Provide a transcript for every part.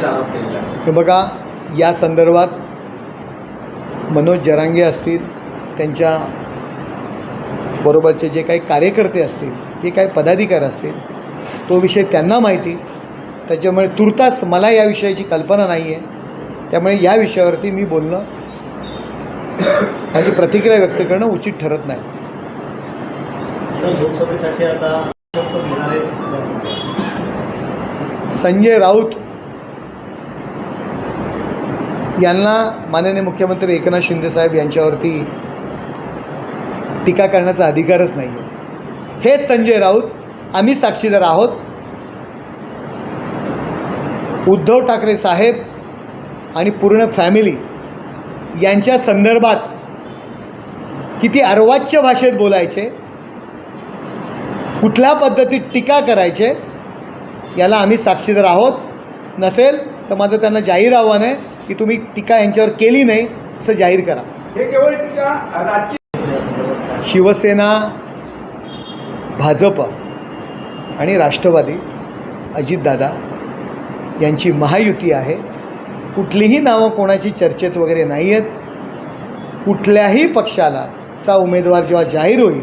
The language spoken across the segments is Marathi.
गंभीर आरोप केलेला आहे हे बघा या संदर्भात मनोज जरांगे असतील त्यांच्या बरोबरचे जे काही कार्यकर्ते असतील जे काही पदाधिकारी असतील तो विषय त्यांना माहिती. त्याच्यामुळे तुर्तास मला या विषयाची कल्पना नाही आहे त्यामुळे या विषयावरती मी बोलणं माझी प्रतिक्रिया व्यक्त करणं उचित ठरत नाही. लोकसभेसाठी आता संजय राऊत यांना माननीय मुख्यमंत्री एकनाथ शिंदेसाहेब यांच्यावरती टीका करण्याचा अधिकारच नाही आहे हेच संजय राऊत आम्ही साक्षीदार आहोत. उद्धव ठाकरे साहेब आणि पूर्ण फॅमिली यांच्या संदर्भात किती अर्वाच्य भाषेत बोलायचे कुठल्या पद्धतीत टीका करायचे याला आम्ही साक्षीदार आहोत. नसेल तर माझं त्यांना जाहीर आव्हान आहे की तुम्ही टीका यांच्यावर केली नाही असं जाहीर करा. हे केवळ टीका राजकीय शिवसेना भाजप आणि राष्ट्रवादी अजितदादा यांची महायुती आहे. कुठलीही नावं कोणाची चर्चेत वगैरे नाही आहेत कुठल्याही पक्षाला चा उमेदवार जेव्हा जाहीर होईल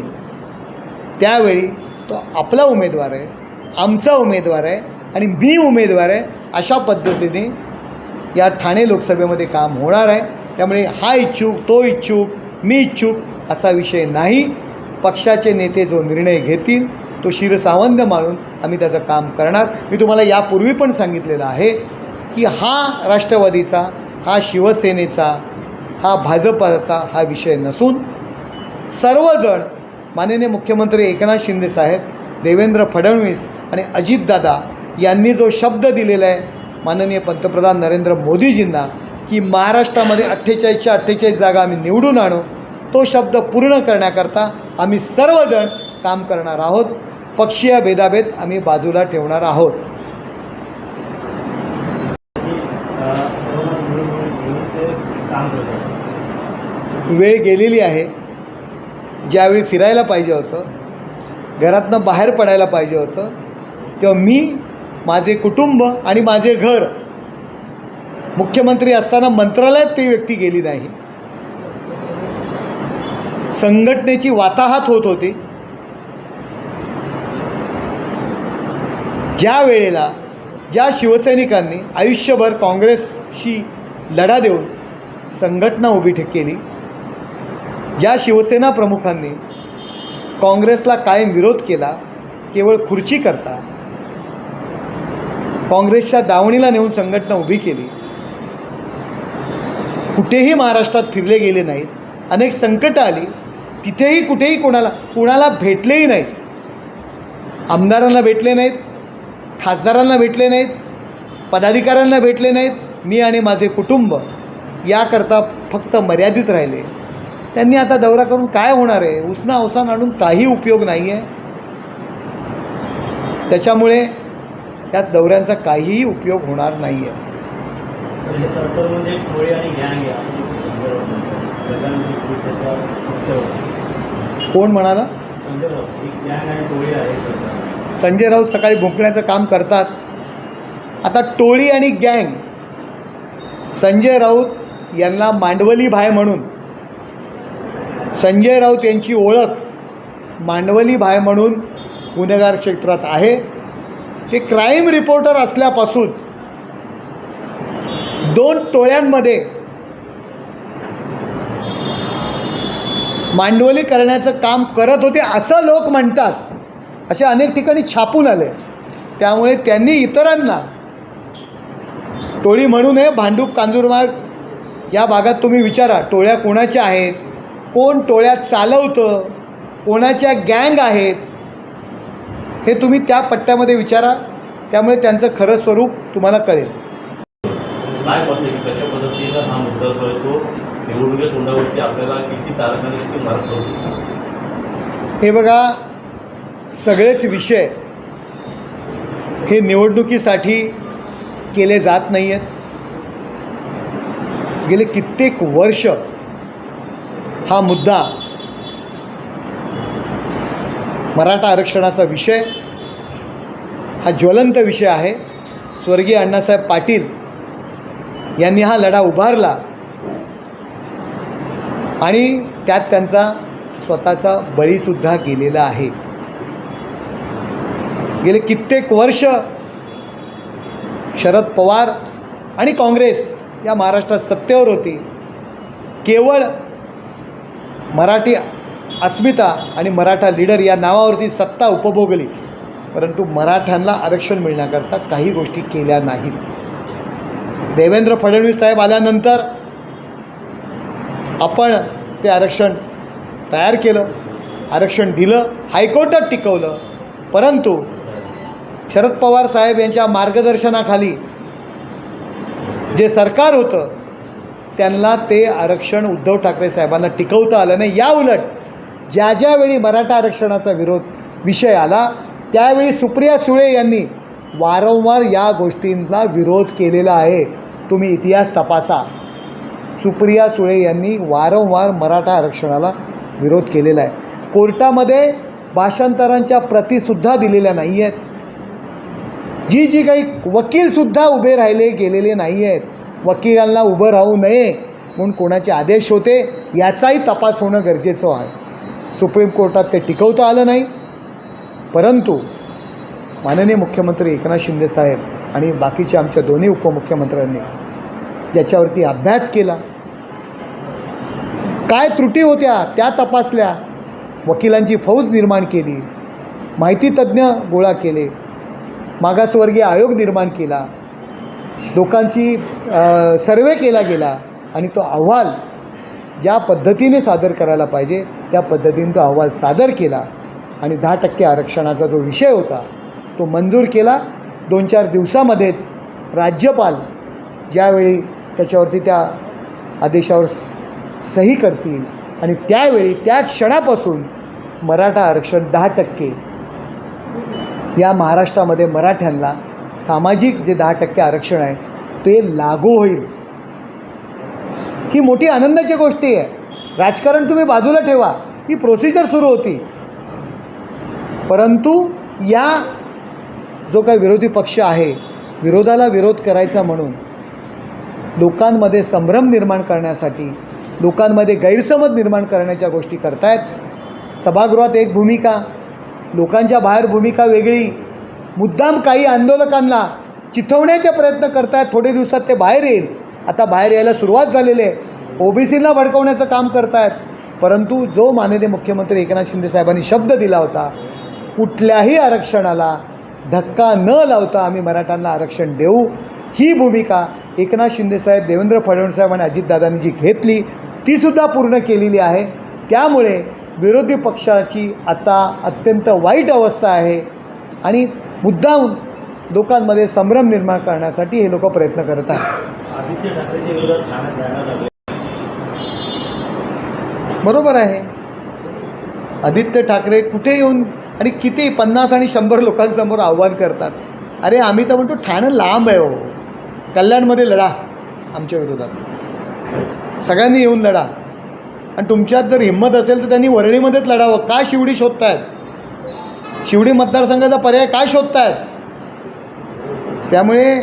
त्यावेळी तो आपला उमेदवार आहे आमचा उमेदवार आहे आणि मी उमेदवार आहे अशा पद्धतीने या ठाणे लोकसभेमध्ये काम होणार आहे. त्यामुळे हा इच्छुक तो इच्छुक मी इच्छुक असा विषय नाही. पक्षाचे नेते जो निर्णय घेतील तो शिरसावंद मानून आम्ही त्याचं काम करणार. मी तुम्हाला यापूर्वी पण सांगितलेलं आहे की हा राष्ट्रवादीचा हा शिवसेनेचा हा भाजपाचा हा विषय नसून सर्वजण माननीय मुख्यमंत्री एकनाथ शिंदे साहेब देवेंद्र फडणवीस आणि अजितदादा यांनी जो शब्द दिलेला आहे माननीय पंतप्रधान नरेंद्र मोदीजींना की महाराष्ट्रामध्ये अठ्ठेचाळीसच्या अठ्ठेचाळीस जागा आम्ही निवडून आणू तो शब्द पूर्ण करण्याकरता आम्ही सर्वजण काम करणार आहोत. पक्षीय भेदाभेद आम्ही बाजूला ठेवणार आहोत. वेळ गेलेली आहे. ज्यावेळी फिरायला पाहिजे होतं घरातनं बाहेर पडायला पाहिजे होतं तेव्हा मी माझे कुटुंब आणि माझे घर. मुख्यमंत्री असताना मंत्रालयात ती व्यक्ती गेली नाही. संघटनेची वाताहात होत होती. ज्या वेळेला ज्या शिवसैनिकांनी आयुष्यभर काँग्रेसशी लढा देऊन संघटना उभी केली ज्या शिवसेना प्रमुखांनी काँग्रेसला कायम विरोध केला केवळ खुर्ची करता काँग्रेसच्या दावणीला नेऊन संघटना उभी केली. कुठेही महाराष्ट्रात फिरले गेले नाहीत. अनेक संकटं आली. तिथेही कुठेही कोणाला कोणाला भेटलेही नाहीत. आमदारांना भेटले नाहीत. खासदारांना भेटले नाहीत. पदाधिकाऱ्यांना भेटले नाहीत. मी आणि माझे कुटुंब याकरता फक्त मर्यादित राहिले. त्यांनी आता दौरा करून काय होणार आहे? उसना अवसान आणून काही उपयोग नाही आहे त्याच्यामुळे त्या दौऱ्यांचा काहीही उपयोग होणार नाही आहे म्हणजे गँग आहे मुख्य कोण म्हणाला? संजय राऊत. गँग आणि टोळी आहे सरकार. संजय राऊत सकाळी भुंकण्याचं काम करतात. आता टोळी आणि गँग. संजय राऊत यांना मांडवली भाय म्हणून. संजय राऊत यांची ओळख मांडवली भाय म्हणून गुन्हेगार क्षेत्रात आहे. की क्राईम रिपोर्टर असल्यापासून दोन टोळ्यांमध्ये मांडवली करण्याचं काम करत होते असं लोक म्हणतात. असे अनेक ठिकाणी छापून आले. त्यामुळे त्यांनी इतरांना टोळी म्हणू नये भांडूप कांजूरमार्ग या भागात तुम्ही विचारा टोळ्या कोणाच्या आहेत? कोण टोळ्या चालवतं? कोणाच्या गँग आहेत? हे तुम्ही त्या पट्ट्यामध्ये विचारा त्यामुळे त्यांचं खरं स्वरूप तुम्हाला कळेल. काय कशा पद्धतीनं हा मुद्दा जो आहे तो निवडणुकीच्या तोंडावरती आपल्याला किती तारखाने किती पडतो हे बघा सगळेच विषय हे निवडणुकीसाठी केले जात नाही आहेत गेले कित्येक वर्ष हा मुद्दा मराठा आरक्षणाचा विषय हा ज्वलंत विषय आहे. स्वर्गीय अण्णासाहेब पाटील यांनी हा लढा उभारला आणि त्यात त्यांचा स्वतःचा बळीसुद्धा गेलेला आहे. गेले कित्येक वर्ष शरद पवार आणि काँग्रेस या महाराष्ट्रात सत्तेवर होती. केवळ मराठी अस्मिता आणि मराठा लीडर या नावावरती सत्ता उपभोगली. परंतु मराठ्यांना आरक्षण मिळण्याकरता काही गोष्टी केल्या नाहीत. देवेंद्र फडणवीस साहेब आल्यानंतर आपण ते आरक्षण तयार केलं आरक्षण दिलं हायकोर्टात टिकवलं. परंतु शरद पवार साहेब यांच्या मार्गदर्शनाखाली जे सरकार होतं त्यांना ते आरक्षण उद्धव ठाकरे साहेबांना टिकवता आलं नाही. या उलट ज्या ज्यावेळी मराठा आरक्षणाचा विरोध विषय आला त्यावेळी सुप्रिया सुळे यांनी वारंवार या गोष्टींना विरोध केलेला आहे. तुम्ही इतिहास तपासा. सुप्रिया सुळे यांनी वारंवार मराठा आरक्षणाला विरोध केलेला आहे. कोर्टामध्ये भाषांतरांच्या प्रतिसुद्धा दिलेल्या नाही आहेत जी जी काही वकीलसुद्धा उभे राहिले गेलेले नाही आहेत वकिलांना उभं राहू नये म्हणून कोणाचे आदेश होते याचाही तपास होणं गरजेचं आहे. सुप्रीम कोर्टात ते टिकवता आलं नाही. परंतु माननीय मुख्यमंत्री एकनाथ शिंदे साहेब आणि बाकीच्या आमच्या दोन्ही उपमुख्यमंत्र्यांनी याच्यावरती अभ्यास केला. काय त्रुटी होत्या त्या तपासल्या. वकिलांची फौज निर्माण केली. माहिती तज्ज्ञ गोळा केले. मागासवर्गीय आयोग निर्माण केला. लोकांची सर्वे केला गेला आणि तो अहवाल ज्या पद्धतीने सादर करायला पाहिजे त्या पद्धतीनं तो अहवाल सादर केला आणि दहा टक्के आरक्षणाचा जो विषय होता तो मंजूर केला. दोन चार दिवसामध्येच राज्यपाल ज्यावेळी त्याच्यावरती त्या आदेशावर सही करतील आणि त्यावेळी त्या क्षणापासून मराठा आरक्षण दहा टक्के या महाराष्ट्रामध्ये मराठ्यांना सामाजिक जे दहा टक्के आरक्षण आहे ते लागू होईल. ही मोठी आनंदाची गोष्टी आहे. राजकारण तुम्ही बाजूला ठेवा. ही प्रोसिजर सुरू होती. परंतु या जो काही विरोधी पक्ष आहे विरोधाला विरोध करायचा म्हणून लोकांमध्ये संभ्रम निर्माण करण्यासाठी लोकांमध्ये गैरसमज निर्माण करण्याच्या गोष्टी करतायत. सभागृहात एक भूमिका लोकांच्या बाहेर भूमिका वेगळी मुद्दाम काही आंदोलकांना चिथवण्याचे प्रयत्न करतायत. थोडे दिवसात ते बाहेर येईल. आता बाहेर यायला सुरुवात झालेली आहे. ओबीसीला भडकवण्याचं काम करतायत. परंतु जो माननीय मुख्यमंत्री एकनाथ शिंदे साहेबांनी शब्द दिला होता कुठल्याही आरक्षणाला धक्का न लावता आम्ही मराठ्यांना आरक्षण देऊ ही भूमिका एकनाथ शिंदेसाहेब देवेंद्र फडणवीस साहेब आणि अजितदादांनी जी घेतली तीसुद्धा पूर्ण केलेली आहे. त्यामुळे विरोधी पक्षाची आता अत्यंत वाईट अवस्था आहे आणि मुद्दाम लोकांमध्ये संभ्रम निर्माण करण्यासाठी हे लोक प्रयत्न करत आहेत आदित्य ठाकरेच्या विरोधात ठाण्यात जाण्यात आले बरोबर आहे. आदित्य ठाकरे कुठे येऊन आणि किती पन्नास आणि शंभर लोकांसमोर आव्हान करतात. अरे आम्ही तर म्हणतो ठाणं लांब आहे हो. कल्याणमध्ये लढा आमच्या विरोधात. सगळ्यांनी येऊन लढा. आणि तुमच्यात जर हिंमत असेल तर त्यांनी वरळीमध्येच लढावं हो. का शिवडी शोधतायत? शिवडी मतदारसंघाचा पर्याय काय शोधतायत? त्यामुळे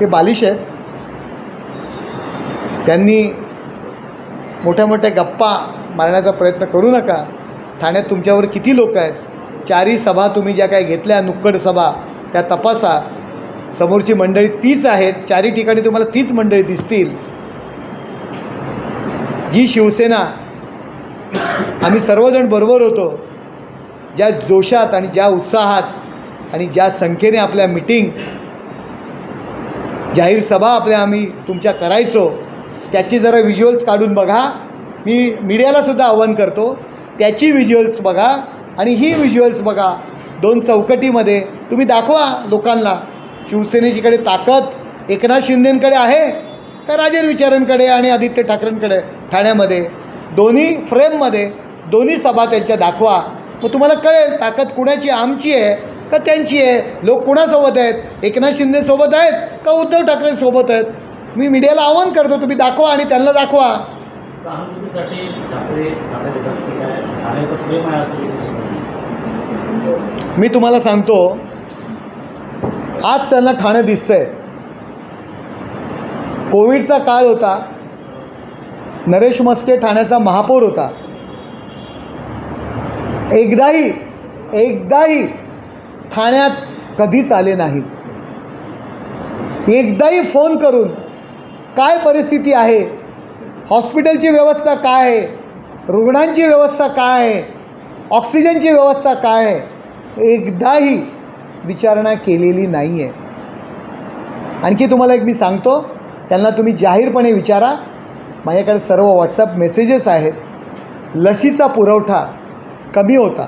ते बालिश आहेत. त्यांनी मोठ्या मोठ्या गप्पा मारण्याचा प्रयत्न करू नका. ठाण्यात तुमच्यावर किती लोक आहेत? चारही सभा तुम्ही ज्या काही घेतल्या नुक्कड सभा त्या तपासा. समोरची मंडळी तीच आहेत चारही ठिकाणी तुम्हाला तीच मंडळी दिसतील. जी शिवसेना आम्ही सर्वजण बरोबर होतो. ज्या जोशात आणि ज्या उत्साहात आणि ज्या संख्येने आपल्या मिटिंग जाहीर सभा आपल्या आम्ही तुमच्या करायचो. त्याची जरा व्हिज्युअल्स काढून बघा. मी मीडियालासुद्धा आव्हान करतो. त्याची व्हिज्युअल्स बघा आणि ही व्हिज्युअल्स बघा. दोन चौकटीमध्ये. तुम्ही दाखवा लोकांना. शिवसेनेचीकडे ताकद एकनाथ शिंदेंकडे आहे का राजेंद्र विचारांकडे आणि आदित्य ठाकरेंकडे ठाण्यामध्ये? दोन्ही फ्रेममध्ये दोन्ही सभा त्यांच्या दाखवा. मग तुम्हाला कळेल ताकद कुणाची आमची आहे का त्यांची आहे? लोक कुणासोबत आहेत? एकनाथ शिंदेसोबत आहेत का उद्धव ठाकरेंसोबत आहेत? मी मीडियाला आव्हान करतो तुम्ही दाखवा आणि त्यांना दाखवा. मी तुम्हाला सांगतो आज त्यांना ठाणं दिसतंय. कोविडचा काळ होता. नरेश मस्के ठाण्याचा महापौर होता. एकदाही एकदाही ठाण्यात कधीच आले नाहीत. एकदाही फोन करून काय परिस्थिती आहे? हॉस्पिटलची व्यवस्था काय आहे? रुग्णांची व्यवस्था काय आहे? ऑक्सिजनची व्यवस्था काय आहे? एकदाही विचारणा केलेली नाही आहे आणखी तुम्हाला एक मी सांगतो त्यांना तुम्ही जाहीरपणे विचारा. माझ्याकडे सर्व व्हॉट्सअप मेसेजेस आहेत. लसीचा पुरवठा कमी होता.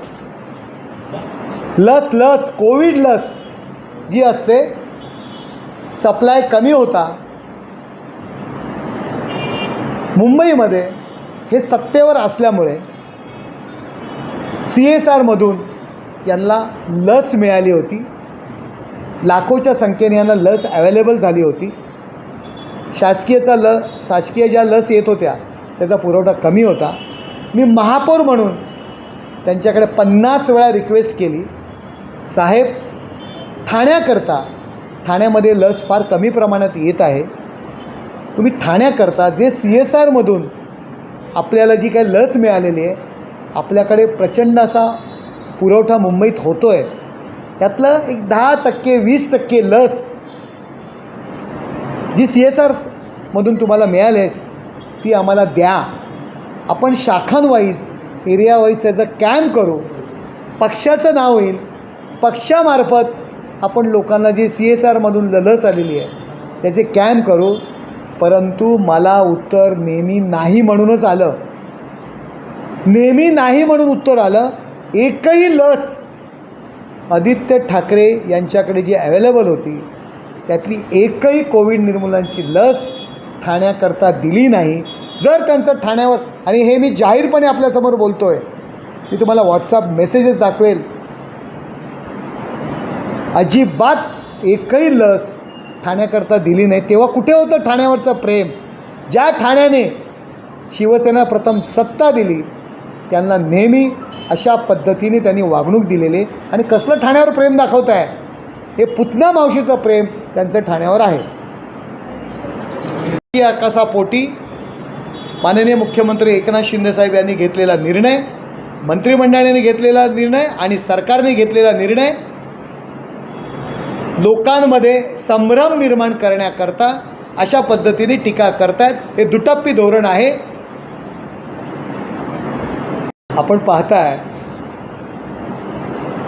लस लस कोविड लस जी असते सप्लाय कमी होता. मुंबईमध्ये हे सत्तेवर असल्यामुळे सी एस आरमधून यांना लस मिळाली होती. लाखोच्या संख्येने यांना लस अवेलेबल झाली होती. शासकीयचा ल शासकीय ज्या लस येत होत्या त्याचा पुरवठा कमी होता. मी महापौर म्हणून त्यांच्याकडे पन्नास वेळा रिक्वेस्ट केली. साहेब ठाण्याकरता ठाण्यामध्ये लस फार कमी प्रमाणात येत आहे. तुम्ही ठाण्याकरता जे सी एस आरमधून आपल्याला जी काही लस मिळालेली आहे आपल्याकडे प्रचंड असा पुरवठा मुंबईत होतो आहे यातलं एक दहा टक्के वीस टक्के लस जी सी एस आरमधून तुम्हाला मिळाले ती आम्हाला द्या. आपण शाखांवाईज एरियावाईज त्याचं कॅम्प करू. पक्षाचं नाव होईल पक्षामार्फत आपण लोकांना जे सी एस आरमधून लस आलेली आहे त्याचे कॅम्प करू. परंतु मला उत्तर नेहमी नाही म्हणूनच आलं. नेहमी नाही म्हणून उत्तर आलं. एकही लस आदित्य ठाकरे यांच्याकडे जी अवेलेबल होती त्यातली एकही कोविड निर्मूलनाची लस ठाण्याकरता दिली नाही. जर त्यांचं ठाण्यावर आणि हे मी जाहीरपणे आपल्यासमोर बोलतो आहे मी तुम्हाला व्हॉट्सअप मेसेजेस दाखवेल. अजिबात एकही लस ठाण्याकरता दिली नाही तेव्हा कुठे होतं ठाण्यावरचं प्रेम? ज्या ठाण्याने शिवसेना प्रथम सत्ता दिली त्यांना नेहमी अशा पद्धतीने त्यांनी वागणूक दिलेली आणि कसलं ठाण्यावर प्रेम दाखवत आहे हे पुतना मावशीचं प्रेम त्यांचं ठाण्यावर आहे. आकासापोटी माननीय मुख्यमंत्री एकनाथ शिंदेसाहेब यांनी घेतलेला निर्णय मंत्रिमंडळाने घेतलेला निर्णय आणि सरकारने घेतलेला निर्णय लोकांमध्ये संभ्रम निर्माण करण्याकरता अशा पद्धतीने टीका करतायत. हे दुटप्पी धोरण आहे. आपण पाहताय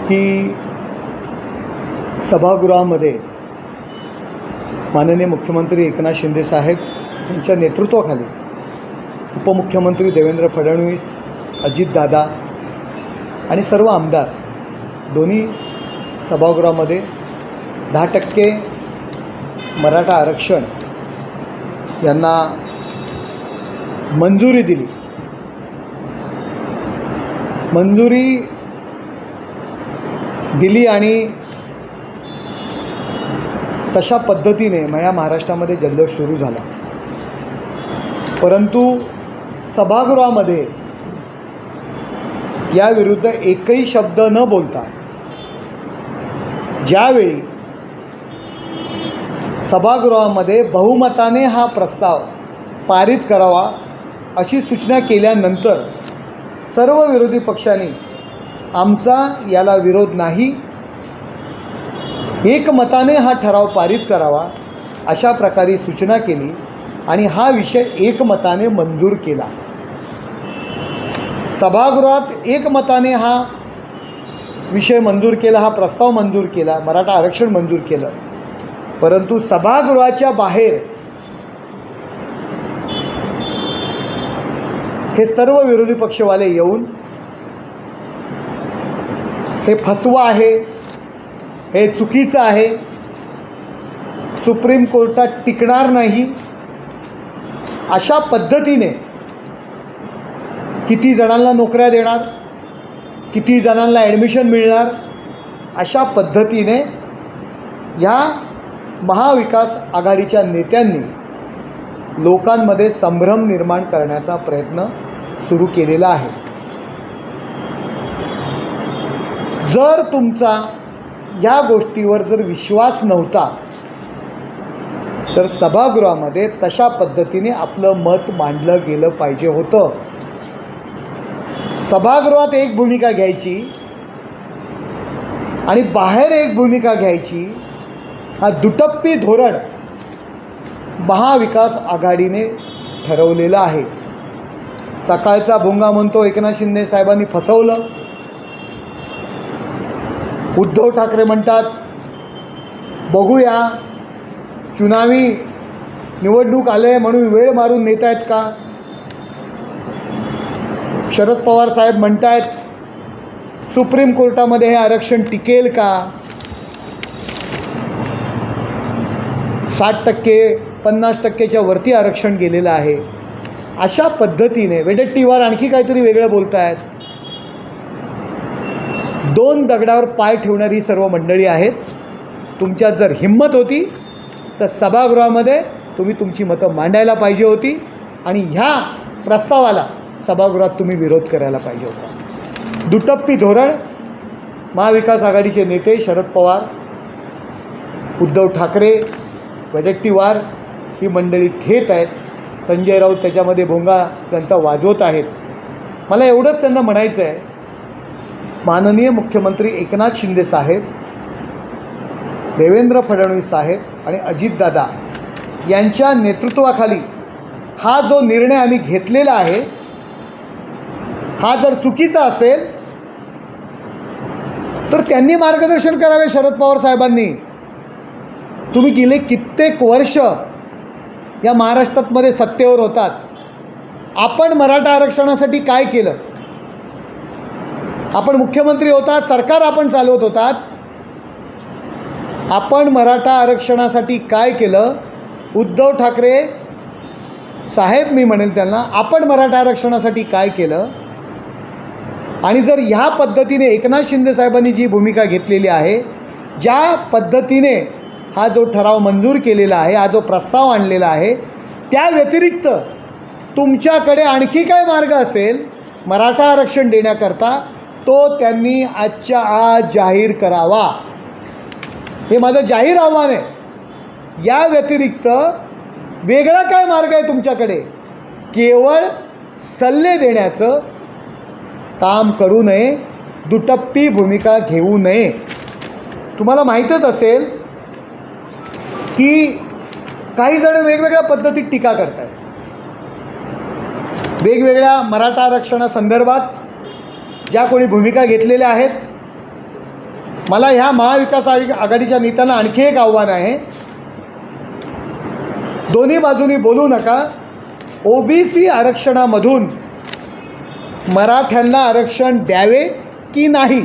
की सभागृहामध्ये माननीय मुख्यमंत्री एकनाथ शिंदे साहेब यांच्या नेतृत्वाखाली उपमुख्यमंत्री देवेंद्र फडणवीस अजितदादा आणि सर्व आमदार दोन्ही सभागृहामध्ये दहा टक्के मराठा आरक्षण यांना मंजुरी दिली. मंजुरी दिली आणि तशा पद्धतीने माझ्या महाराष्ट्रामध्ये जल्लोष सुरू झाला. परंतु सभागृहामध्ये याविरुद्ध एकही शब्द न बोलता ज्यावेळी सभागृहामध्ये बहुमताने हा प्रस्ताव पारित करावा अशी सूचना केल्यानंतर सर्व विरोधी पक्षांनी आमचा याला विरोध नाही एकमताने हा ठराव पारित करावा अशा प्रकारे सूचना केली आणि हा विषय एकमताने मंजूर केला. सभागृहात एकमताने हा विषय मंजूर केला हा प्रस्ताव मंजूर केला मराठा आरक्षण मंजूर केलं. परंतु सभागृहाच्या बाहेर हे सर्व विरोधी पक्षवाले येऊन हे फसवं आहे हे चुकीचं आहे सुप्रीम कोर्टात टिकणार नाही अशा पद्धतीने किती जणांना नोकऱ्या देणार किती जणांना ॲडमिशन मिळणार अशा पद्धतीने ह्या महाविकास आघाडीच्या नेत्यांनी लोकांमध्ये संभ्रम निर्माण करण्याचा प्रयत्न सुरू केलेला आहे. जर तुमचा या गोष्टीवर जर विश्वास नव्हता तर सभागृहामध्ये तशा पद्धतीने आपलं मत मांडलं गेलं पाहिजे होतं. सभागृहात एक भूमिका घ्यायची आणि बाहेर एक भूमिका घ्यायची हा दुटप्पी धोरण महाविकास आघाडीने ठरवलेलं आहे. सकाळचा भोंगा म्हणतो एकनाथ शिंदे साहेबांनी फसवलं. उद्धव ठाकरे म्हणतात बघूया चुनावी निवडणूक आले म्हणून वेळ मारून नेत आहेत का? शरद पवार साहेब म्हणतायत सुप्रीम कोर्टामध्ये हे आरक्षण टिकेल का? साठ टक्के पन्नास टक्केच्या वरती आरक्षण गेलेलं आहे. अशा पद्धतीने वेडेट्टीवार आणखी काहीतरी वेगळं बोलत आहेत दोन दगडावर पाय ठेवणारी सर्व मंडळी आहेत. तुमच्यात जर हिंमत होती तर सभागृहामध्ये तुम्ही तुमची मतं मांडायला पाहिजे होती आणि ह्या प्रस्तावाला सभागृहात तुम्ही विरोध करायला पाहिजे होता. दुटप्पी धोरण महाविकास आघाडीचे नेते शरद पवार उद्धव ठाकरे वडेट्टीवार ही मंडळी घेत आहेत. संजय राऊत त्याच्यामध्ये भोंगा त्यांचा वाजवत आहेत. मला एवढंच त्यांना म्हणायचं आहे. माननीय मुख्यमंत्री एकनाथ शिंदे साहेब देवेंद्र फडणवीस साहेब आणि अजितदादा यांच्या नेतृत्वाखाली हा जो निर्णय आम्ही घेतलेला आहे हा जर चुकीचा असेल तर त्यांनी मार्गदर्शन करावे शरद पवार साहेबांनी. तुम्ही गेले कित्येक वर्ष या महाराष्ट्रातमध्ये सत्तेवर होतात. आपण मराठा आरक्षणासाठी काय केलं? आपण मुख्यमंत्री होतात सरकार आपण चालवत होतात. आपण मराठा आरक्षणासाठी काय केलं? उद्धव ठाकरे साहेब मी म्हणेल त्यांना आपण मराठा आरक्षणासाठी काय केलं? आणि जर ह्या पद्धतीने एकनाथ शिंदे साहेबांनी जी भूमिका घेतलेली आहे ज्या पद्धतीने हा जो ठराव मंजूर केलेला आहे हा जो प्रस्ताव आणलेला आहे त्या व्यतिरिक्त तुमच्याकडे आणखी काय मार्ग असेल मराठा आरक्षण देण्याकरता तो त्यांनी आजच्या आज जाहीर करावा. हे माझं जाहीर आव्हान आहे. या व्यतिरिक्त वेगळा काय मार्ग आहे तुमच्याकडे? केवळ सल्ले देण्याचं काम करू नये दुटप्पी भूमिका घेऊ नये. तुम्हाला माहीतच असेल की काही जण वेगवेगळ्या पद्धतीत टीका करत आहेत वेगवेगळ्या मराठा आरक्षणासंदर्भात ज्या कोणी भूमिका घेतलेल्या आहेत मला ह्या महाविकास आघाडीच्या नेत्यांना आणखी एक आव्हान आहे. दोन्ही बाजूनी बोलू नका. ओबीसी आरक्षणामधून मराठ्यांना आरक्षण द्यावे की नाही?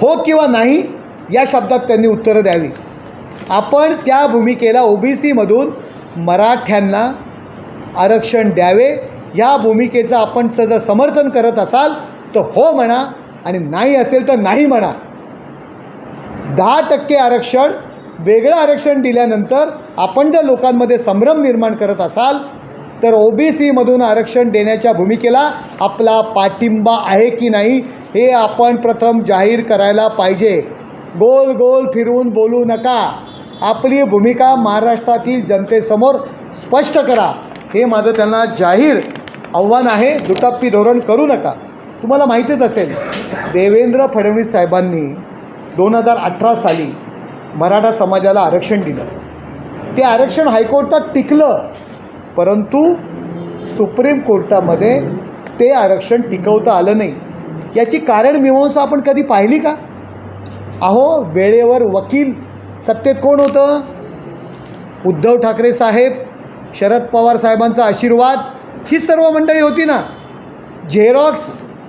हो किंवा नाही या शब्दात त्यांनी उत्तरं द्यावी. आपण त्या भूमिकेला ओबीसीमधून मराठ्यांना आरक्षण द्यावे. या भूमिकेचं आपण सज समर्थन करत असाल तर हो म्हणा आणि नाही असेल तर नाही म्हणा. दहा टक्के आरक्षण वेगळं आरक्षण दिल्यानंतर आपण जर लोकांमध्ये संभ्रम निर्माण करत असाल तर ओबीसीमधून आरक्षण देण्याच्या भूमिकेला आपला पाठिंबा आहे की नाही हे आपण प्रथम जाहीर करायला पाहिजे. गोल गोल फिरवून बोलू नका. आपली भूमिका महाराष्ट्रातील जनतेसमोर स्पष्ट करा. हे माझं त्यांना जाहीर आव्हान आहे. दुटाप्पी धोरण करू नका. तुम्हाला माहितीच असेल देवेंद्र फडणवीस साहेबांनी दोन हजार अठरा साली मराठा समाजाला आरक्षण दिलं. ते आरक्षण हायकोर्टात टिकलं. परंतु सुप्रीम कोर्टामध्ये ते आरक्षण टिकवता आलं नाही. याची कारण मीमांसा आपण कधी पाहिली का? अहो वेळेवर वकील सत्तेत कोण होतं? उद्धव ठाकरे साहेब शरद पवार साहेबांचा आशीर्वाद ही सर्व मंडळी होती ना? झेरॉक्स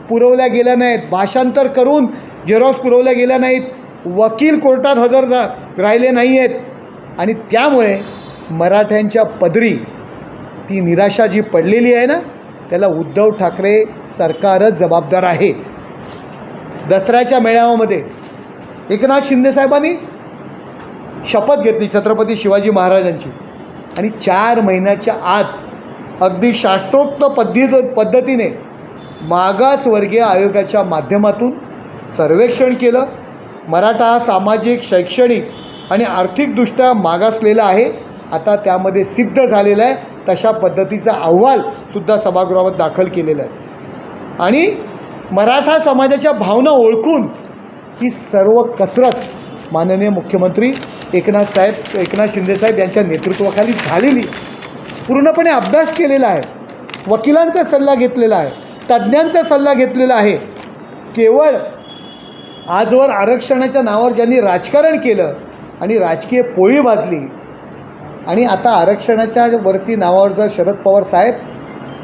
पुरवल्या गेल्या नाहीत. भाषांतर करून झेरॉक्स पुरवल्या गेल्या नाहीत. वकील कोर्टात हजर जा राहिले नाही आहेत आणि त्यामुळे मराठ्यांच्या पदरी ती निराशा जी पडलेली आहे ना? त्याला उद्धव ठाकरे सरकारच जबाबदार आहे. दसऱ्याच्या मेळाव्यामध्ये एकनाथ शिंदे साहेबांनी शपथ घेतली छत्रपती शिवाजी महाराजांची. आणि चार महिन्याच्या आत अगदी शास्त्रोक्त पद्धत पद्धतीने मागासवर्गीय आयोगाच्या माध्यमातून सर्वेक्षण केलं. मराठा सामाजिक शैक्षणिक आणि आर्थिकदृष्ट्या मागासलेला आहे. आता त्यामध्ये सिद्ध झालेलं आहे. तशा पद्धतीचा अहवालसुद्धा सभागृहात दाखल केलेला आहे. आणि मराठा समाजाच्या भावना ओळखून ही सर्व कसरत माननीय मुख्यमंत्री एकनाथ साहेब एकनाथ शिंदेसाहेब यांच्या नेतृत्वाखाली झालेली पूर्णपणे अभ्यास केलेला आहे वकिलांचा सल्ला घेतलेला आहे तज्ज्ञांचा सल्ला घेतलेला आहे. केवळ आजवर आरक्षणाच्या नावावर ज्यांनी राजकारण केलं आणि राजकीय पोळी भाजली आणि आता आरक्षणाच्या वरती नावावर जर शरद पवार साहेब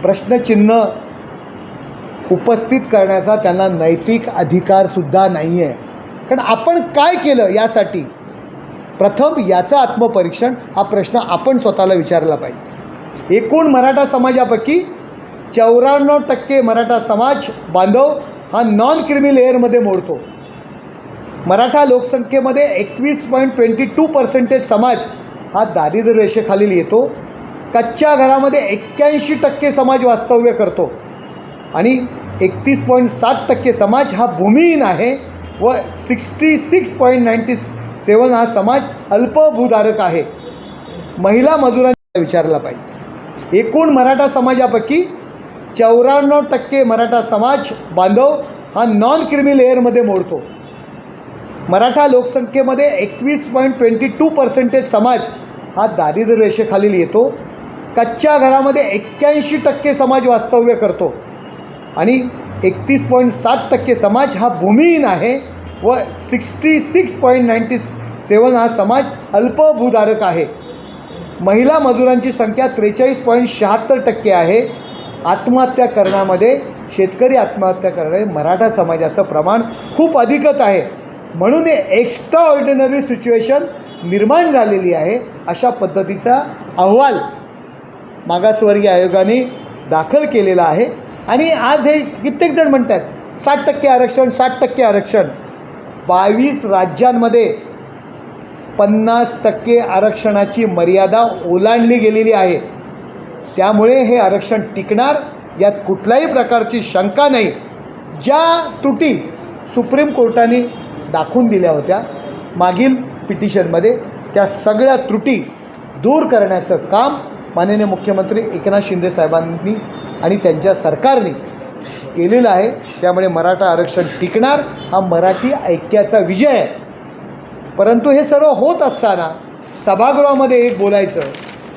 प्रश्नचिन्ह उपस्थित करण्याचा त्यांना नैतिक अधिकारसुद्धा नाही आहे कारण आपण काय केलं यासाठी? प्रथम याचं आत्मपरीक्षण हा प्रश्न आपण स्वतःला विचारला पाहिजे. एकूण मराठा समाजापैकी चौऱ्याण्णव टक्के मराठा समाज बांधव हा नॉन क्रिमी लेअरमध्ये मोडतो. मराठा लोकसंख्येमध्ये एकवीस पॉईंट ट्वेंटी टू पर्सेंटेज समाज हा दारिद्र्य रेषेखालील येतो. कच्च्या घरामध्ये एक्क्याऐंशी टक्के समाज वास्तव्य करतो. आणि एकतीस पॉईंट सात टक्के समाज हा भूमिहीन आहे व sixty six point ninety seven हा समाज अल्पभूधारक आहे. महिला मजुरांना विचारला पाहिजे. एकूण मराठा समाजापैकी चौऱ्याण्णव टक्के मराठा समाज बांधव हा नॉन क्रिमी लेअरमध्ये मोडतो. मराठा लोकसंख्येमध्ये एकवीस पॉईंट ट्वेंटी टू पर्सेंटेज समाज हा दारिद्र्य रेषेखालील येतो. कच्च्या घरामध्ये एक्क्याऐंशी टक्के समाज वास्तव्य करतो. आणि एकतीस पॉईंट सात टक्के समाज हा भूमिहीन आहे व sixty six point ninety seven हा समाज अल्पभूधारक आहे. महिला मजुरांची संख्या त्रेचाळीस पॉईंट शहात्तर टक्के आहे. आत्महत्या करण्यामध्ये शेतकरी आत्महत्या करणे मराठा समाजाचं प्रमाण खूप अधिकच आहे. म्हणून हे एक्स्ट्रा ऑर्डिनरी सिच्युएशन निर्माण झालेली आहे अशा पद्धतीचा अहवाल मागासवर्गीय आयोगाने दाखल केलेला आहे. आणि आज हे कित्येक जण म्हणत आहेत साठ टक्के आरक्षण साठ टक्के आरक्षण. बावीस राज्यांमध्ये पन्नास टक्के आरक्षणाची मर्यादा ओलांडली गेलेली आहे. त्यामुळे हे आरक्षण टिकणार यात कुठल्याही प्रकारची शंका नाही. ज्या त्रुटी सुप्रीम कोर्टाने दाखवून दिल्या होत्या मागील पिटिशनमध्ये त्या सगळ्या त्रुटी दूर करण्याचं काम माननीय मुख्यमंत्री एकनाथ शिंदे साहेबांनी आणि त्यांच्या सरकारने केलेलं आहे. त्यामुळे मराठा आरक्षण टिकणार हा मराठी ऐक्याचा विजय आहे. परंतु हे सर्व होत असताना सभागृहामध्ये एक बोलायचं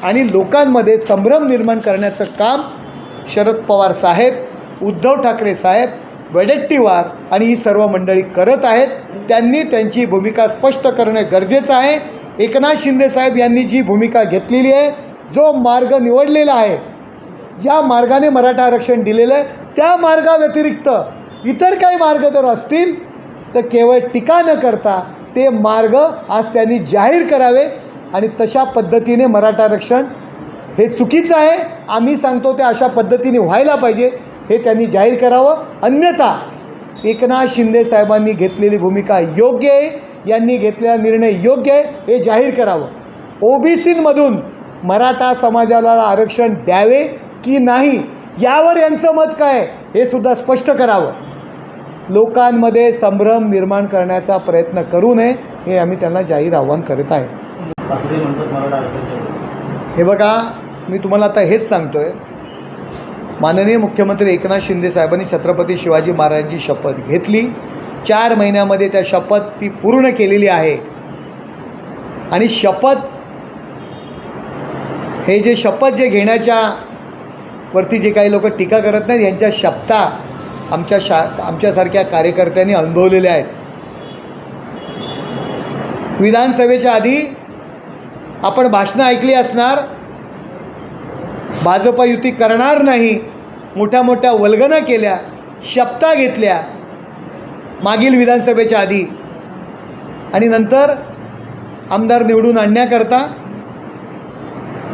आणि लोकांमध्ये संभ्रम निर्माण करण्याचं काम शरद पवार साहेब उद्धव ठाकरे साहेब वडेट्टीवार आणि ही सर्व मंडळी करत आहेत. त्यांनी त्यांची भूमिका स्पष्ट करणे गरजेचं आहे. एकनाथ शिंदे साहेब यांनी जी भूमिका घेतलेली आहे जो मार्ग निवडलेला आहे ज्या मार्गाने मराठा आरक्षण दिलेलं आहे त्या मार्गाव्यतिरिक्त इतर काही मार्ग जर असतील तर केवळ टीका न करता ते मार्ग आज त्यांनी जाहीर करावे आणि तशा पद्धतीने मराठा आरक्षण हे चुकीचं आहे. आम्ही सांगतो ते अशा पद्धतीने व्हायला पाहिजे हे त्यांनी जाहीर करावं. अन्यथा एकनाथ शिंदे साहेबांनी घेतलेली भूमिका योग्य आहे यांनी घेतलेला निर्णय योग्य आहे हे जाहीर करावं. ओबीसीमधून मराठा समाजाला आरक्षण द्यावे की नाही यावर यांचं मत काय? हे सुद्धा स्पष्ट करावं. लोकांमध्ये संभ्रम निर्माण करण्याचा प्रयत्न करू नये हे आम्ही त्यांना जाहीर आव्हान करत आहे. हे बघा मी तुम्हाला आता हेच सांगतो आहे माननीय मुख्यमंत्री एकनाथ शिंदे साहेबांनी छत्रपती शिवाजी महाराजांची शपथ घेतली. चार महिन्यामध्ये त्या शपथ ती पूर्ण केलेली आहे. आणि शपथ हे जे शपथ जे घेण्याच्या वरती जे काही लोक टीका करत नाहीत यांच्या शप्ता आमच्या शा आमच्यासारख्या कार्यकर्त्यांनी अनुभवलेल्या आहेत. विधानसभेच्या आधी आपण भाषणं ऐकली असणार. भाजपा युती करणार नाही. मोठ्या मोठ्या वल्गना केल्या शपथा घेतल्या मागील विधानसभेच्या आधी. आणि नंतर आमदार निवडून आणण्याकरता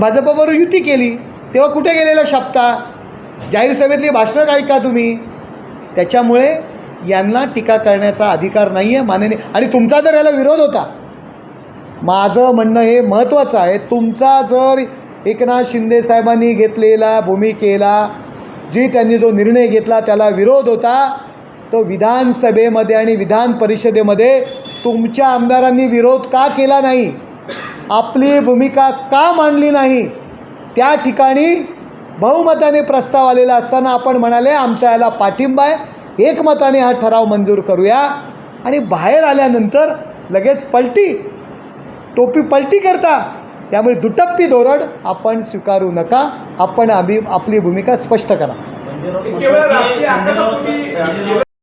भाजपाबरोबर युती केली. तेव्हा कुठे गेलेला शपथा जाहीर सभेतली भाषणं काय का तुम्ही? त्याच्यामुळे यांना टीका करण्याचा अधिकार नाही आहे माननीय. आणि तुमचा जर याला विरोध होता माझं म्हणणं हे महत्त्वाचं आहे. तुमचा जर एकनाथ शिंदे साहेबांनी घेतलेला भूमिकेला जी त्यांनी जो निर्णय घेतला त्याला विरोध होता तो विधानसभेमध्ये आणि विधान परिषदेमध्ये तुमच्या आमदारांनी विरोध का केला नाही? आपली भूमिका का मांडली नाही? त्या ठिकाणी बहुमताने प्रस्ताव आलेला असताना आपण म्हणाले आमच्या याला पाठिंबा आहे. एकमताने हा ठराव मंजूर करूया. आणि बाहेर आल्यानंतर लगेच पलटी. टोपी पलटी करता. त्यामुळे दुटप्पी धोरण आपण स्वीकारू नका. आपण आम्ही आपली भूमिका स्पष्ट करा.